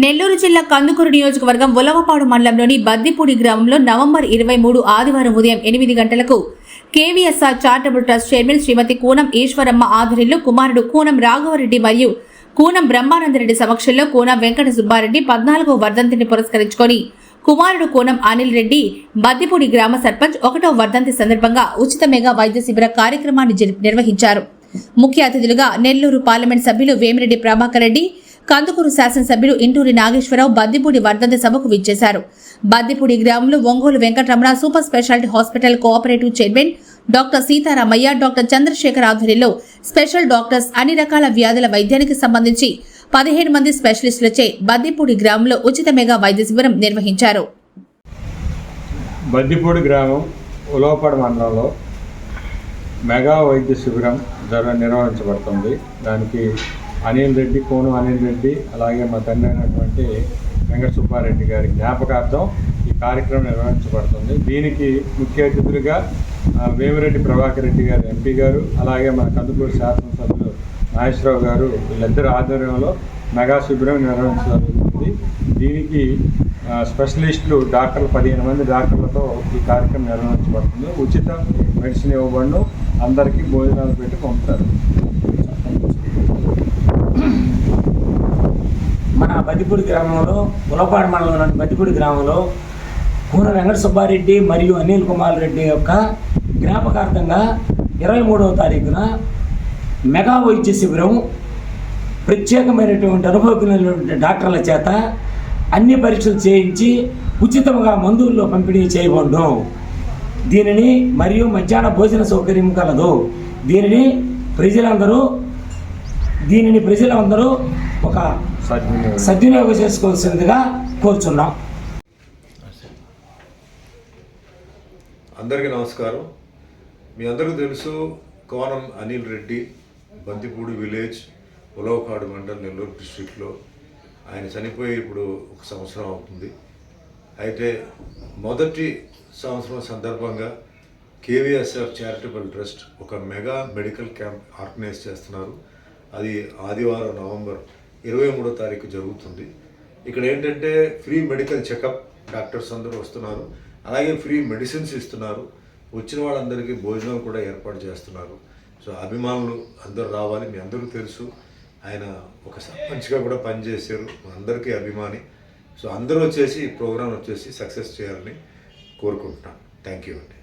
నెల్లూరు జిల్లా కందుకూరు నియోజకవర్గం ఉలవపాడు మండలంలోని బద్దిపూడి గ్రామంలో నవంబర్ ఇరవై మూడు ఆదివారం ఉదయం ఎనిమిది గంటలకు KVSR charitable trust chairman Shrimati Koonam Eshwaramma ఆధ్వర్యంలో కుమారుడు కూనం రాఘవరెడ్డి మరియు కూనం బ్రహ్మానందరెడ్డి సమక్షంలో కూనం వెంకట సుబ్బారెడ్డి పద్నాలుగో వర్ధంతిని పురస్కరించుకొని కుమారుడు కూనం అనిల్ రెడ్డి బద్దిపూడి గ్రామ సర్పంచ్ ఒకటో వర్ధంతి సందర్భంగా ఉచిత మెగా వైద్య శిబిర కార్యక్రమాన్ని నిర్వహించారు. ముఖ్య అతిథులుగా నెల్లూరు పార్లమెంట్ సభ్యులు వేమిరెడ్డి ప్రభాకర్ రెడ్డి కందుకూరు శాసనసభ్యులు ఇంటూరి నాగేశ్వరరావు బద్దిపూడి వర్ధంతి సభకు విచ్చేశారు. బద్దిపూడి గ్రామంలో Ongole Venkataramana super speciality hospital cooperative chairman doctor Sitaramayya doctor Chandrasekhar ఆధ్వర్యంలో స్పెషల్ డాక్టర్స్ అన్ని రకాల వ్యాధుల వైద్యానికి సంబంధించి పదిహేను మంది స్పెషలిస్టులచే బద్దిపూడి గ్రామంలో ఉచిత మెగా వైద్య శిబిరం నిర్వహించారు. బద్దిపూడి గ్రామం ఉలవపాడు మండలంలో మెగా వైద్య శిబిరం జర నిర్వహించబడుతుంది. దానికి అనిల్ రెడ్డి కోను అనిల్ రెడ్డి అలాగే మా తండ్రి అయినటువంటి వెంకట సుబ్బారెడ్డి గారి జ్ఞాపకార్థం ఈ కార్యక్రమం నిర్వహించబడుతుంది. దీనికి ముఖ్య అతిథులుగా వేమిరెడ్డి ప్రభాకర్ రెడ్డి గారు ఎంపీ గారు అలాగే మన కందుకూరు శాసనసభ్యులు నాగేశ్వరరావు గారు వీళ్ళిద్దరు ఆధ్వర్యంలో మెగా శిబిరం నిర్వహించబడుతుంది దీనికి స్పెషలిస్టులు డాక్టర్లు పదిహేను మంది డాక్టర్లతో ఈ కార్యక్రమం నిర్వహించబడుతుంది. ఉచిత మెడిసిన్ ఇవ్వబడును. అందరికీ భోజనాలు పెట్టి పంపుతారు. మన బతిపూడి గ్రామంలో గులపాడు మండలంలోని బతిపూడి గ్రామంలో కూన వెంకట సుబ్బారెడ్డి మరియు అనిల్ కుమార్ రెడ్డి యొక్క జ్ఞాపకార్థంగా ఇరవై మూడవ తారీఖున మెగా వైద్య శిబిరం ప్రత్యేకమైనటువంటి అనుభవజ్ఞులైనటువంటి డాక్టర్ల చేత అన్ని పరీక్షలు చేయించి ఉచితంగా మందుల్లో పంపిణీ చేయబడ్డం. దీనిని మరియు మధ్యాహ్న భోజన సౌకర్యం కలదు. దీనిని ప్రజలందరూ దీనిని ప్రజలందరూ ఒక సద్వినియోగం. చేసుకోవాల్సిందిగా కోరుచున్నాం. అందరికీ నమస్కారం. మీ అందరికీ తెలుసు కోనం అనిల్ రెడ్డి బంతిపూడి విలేజ్ ఉలవకాడు మండల్ నెల్లూరు డిస్ట్రిక్ట్లో. ఆయన చనిపోయి ఇప్పుడు ఒక సంవత్సరం అవుతుంది. అయితే మొదటి సంవత్సరం సందర్భంగా కేవీఎస్ఆర్ చారిటబుల్ ట్రస్ట్ ఒక మెగా మెడికల్ క్యాంప్ ఆర్గనైజ్ చేస్తున్నారు. అది ఆదివారం నవంబర్ ఇరవై మూడో తారీఖు జరుగుతుంది. ఇక్కడ ఏంటంటే ఫ్రీ మెడికల్ చెకప్ డాక్టర్స్ అందరూ వస్తున్నారు. అలాగే ఫ్రీ మెడిసిన్స్ ఇస్తున్నారు. వచ్చిన వాళ్ళందరికీ భోజనం కూడా ఏర్పాటు చేస్తున్నారు. సో అభిమానులు అందరూ రావాలి మీ అందరూ తెలుసు. ఆయన ఒక సర్పంచ్గా కూడా పనిచేశారు. అందరికీ అభిమాని. సో అందరూ వచ్చేసి ఈ ప్రోగ్రాం వచ్చేసి సక్సెస్ చేయాలని కోరుకుంటున్నాను థ్యాంక్ యూ అండి.